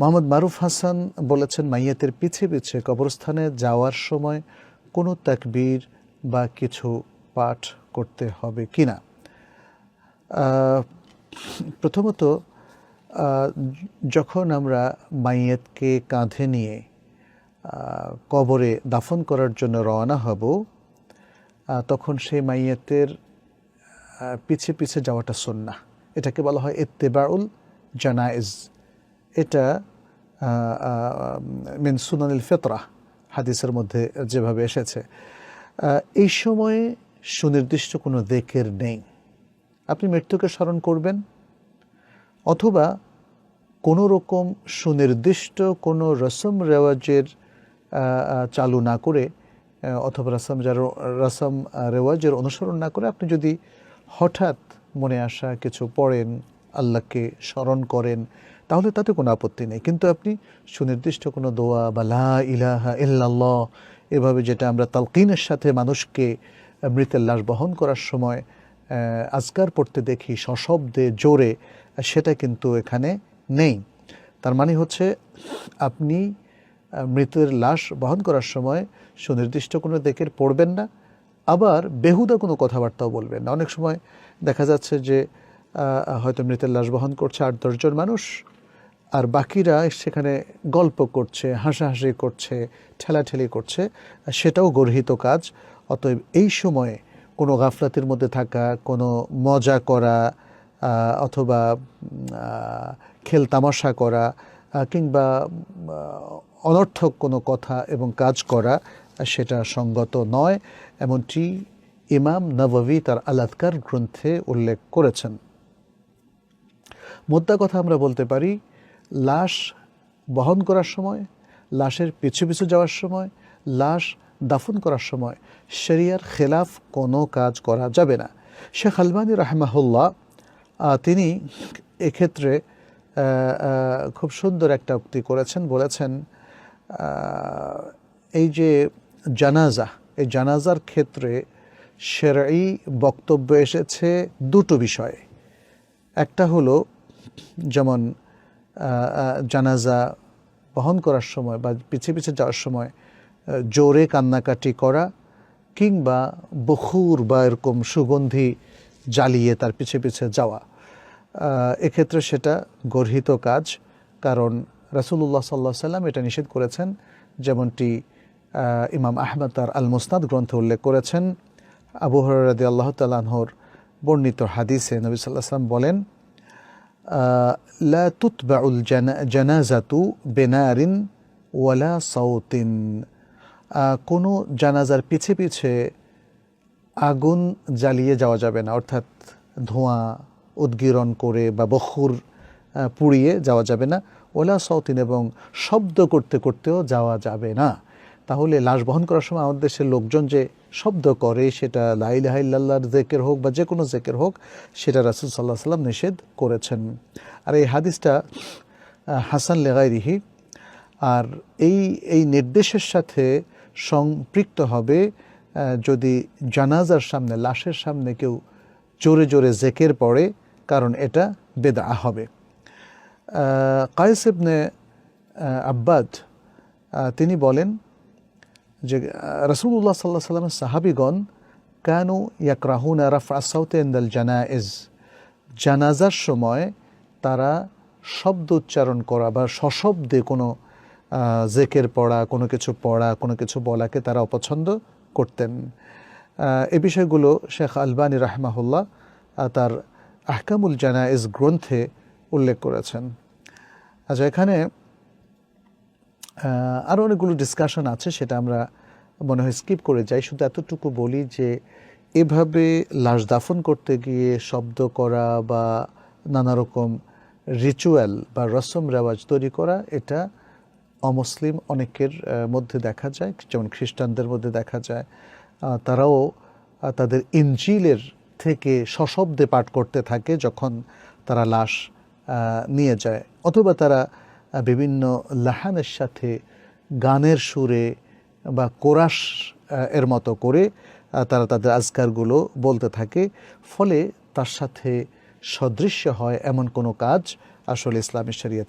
মোহাম্মদ মারুফ হাসান বলেছেন, মাইয়াতের পিছে পিছে কবরস্থানে যাওয়ার সময় কোনো তাকবীর বা কিছু পাঠ করতে হবে কি না প্রথমত যখন আমরা মাইয়াতকে কাঁধে নিয়ে কবরে দাফন করার জন্য রওনা হব তখন সেই মাইয়াতের পিছে পিছে যাওয়াটা সুন্নাহ। এটাকে বলা হয় ইত্তেবাউল জানায়েজ। এটা মিন সুনানিল ফেতরা হাদিসের মধ্যে যেভাবে এসেছে। এই সময়ে সুনির্দিষ্ট কোনো দেকের নেই। আপনি মৃত্যুকে স্মরণ করবেন, অথবা কোনো রকম সুনির্দিষ্ট কোনো রসম রেওয়াজের চালু না করে অথবা রসম যার- রসম রেওয়াজের অনুসরণ না করে আপনি যদি হঠাৎ মনে আসা কিছু পড়েন আল্লাহকে স্মরণ করেন, তাহলে তাতে কোনো আপত্তি নেই। কিন্তু আপনি সুনির্দিষ্ট কোনো দোয়া বা লা ইলাহা ইল্লাল্লাহ, এভাবে যেটা আমরা তালকিনের সাথে মানুষকে মৃতের লাশ বহন করার সময় আজকার পড়তে দেখি সশব্দে জোরে, সেটা কিন্তু এখানে নেই। তার মানে হচ্ছে আপনি মৃতের লাশ বহন করার সময় সুনির্দিষ্ট কোনো দিকের পড়বেন না, আবার বেহুদা কোনো কথাবার্তাও বলবেন না। অনেক সময় দেখা যাচ্ছে যে হয়তো মৃতের লাশ বহন করছে আট দশজন মানুষ, আর বাকিরা সেখানে গল্প করছে, হাসাহাসি করছে, ঠেলাঠেলি করছে, সেটাও গর্হিত কাজ। অতএব এই সময়ে কোনো গাফলাতের মধ্যে থাকা, কোনো মজা করা অথবা খেল তামাশা করা কিংবা অনর্থক কোনো কথা এবং কাজ করা, সেটা সঙ্গত নয়। এমনটি ইমাম নববী তার আলাদকার গ্রন্থে উল্লেখ করেছেন। মোদ্দা কথা আমরা বলতে পারি, লাশ বহন করার সময়, লাশের পিছু পিছু যাওয়ার সময়, লাশ দাফন করার সময় শরিয়ার খেলাফ কোনো কাজ করা যাবে না। শেখ আলবানী রাহমাহুল্লাহ তিনি এক্ষেত্রে খুব সুন্দর একটা উক্তি করেছেন, বলেছেন এই যে জানাজা, এই জানাজার ক্ষেত্রে সেরাই বক্তব্য এসেছে দুটো বিষয়ে। একটা হলো যেমন জানাজা বহন করার সময় বা পিছিয়ে পিছিয়ে যাওয়ার সময় জোরে কান্নাকাটি করা কিংবা বখুর বা এরকম সুগন্ধি জ্বালিয়ে তার পিছে পিছে যাওয়া। এক্ষেত্রে সেটা গর্হিত কাজ, কারণ রাসূলুল্লাহ সাল্লাহ সাল্লাম এটা নিষেধ করেছেন। যেমনটি ইমাম আহমদ তার আল মুসনাদ গ্রন্থে উল্লেখ করেছেন। আবু হরাদি আল্লাহ তালাহর বর্ণিত হাদিসে নবী সাল্লাহ সাল্লাম বলেন লা তুতবাউল জানা- জানাজাতু বেনারিন ওয়ালা সাউতিন কোনো জানাজার পিছে পিছে আগুন জ্বালিয়ে যাওয়া যাবে না, অর্থাৎ ধোঁয়া উদ্গীরণ করে বা বখুর পুড়িয়ে যাওয়া যাবে না। ওলা সাউতিন এবং শব্দ করতে করতেও যাওয়া যাবে না। তাহলে লাশ বহন করার সময় আমাদের দেশের লোকজন যে শব্দ করে সেটা লাইলাহাইল্লাহর জেকের হোক বা যে কোনো জেকের হোক সেটা রাসুল সাল্লাহ সাল্লাম নিষেধ করেছেন। আর এই হাদিসটা হাসান লেগাইরিহি আর এই এই নির্দেশের সাথে সম্পৃক্ত হবে যদি জানাজার সামনে লাশের সামনে কেউ জোরে জোরে জেকের পড়ে কারণ এটা বেদা হবে। আহ, কায়েস ইবনে আব্বাদ তিনি বলেন যে রসুল্লাহ সাল্লাহ সাল্লামের সাহাবিগণ কানু ইয়াকরাহুন রাফ আসাউতে ইন্দাল জানায়েজ। জানাজার সময় তারা শব্দ উচ্চারণ করা বা সশব্দে কোনো জেকের পড়া, কোনো কিছু পড়া, কোনো কিছু বলাকে তারা অপছন্দ করতেন। এ বিষয়গুলো শেখ আলবানী রাহমাহুল্লাহ তার আহকামুল জানায়েজ গ্রন্থে উল্লেখ করেছেন। আচ্ছা এখানে আরও অনেকগুলো ডিসকাশন আছে, সেটা আমরা মনে হয় স্কিপ করে যাই। শুধু এতটুকু বলি যে, এভাবে লাশ দাফন করতে গিয়ে শব্দ করা বা নানা রকম রিচুয়াল বা রসম রেওয়াজ তৈরি করা, এটা অমুসলিম অনেকের মধ্যে দেখা যায়, যেমন খ্রিস্টানদের মধ্যে দেখা যায়। তারাও তাদের ইঞ্জিলের থেকে সশব্দে পাঠ করতে থাকে যখন তারা লাশ নিয়ে যায়। অথবা তারা বিভিন্ন লাহানের সাথে গানের সুরে বা কোরাস এর মতো করে তারা তাদের আজকারগুলো বলতে থাকে। ফলে তার সাথে সদৃশ্য হয় এমন কোনো কাজ আসলে ইসলামী শরিয়াতে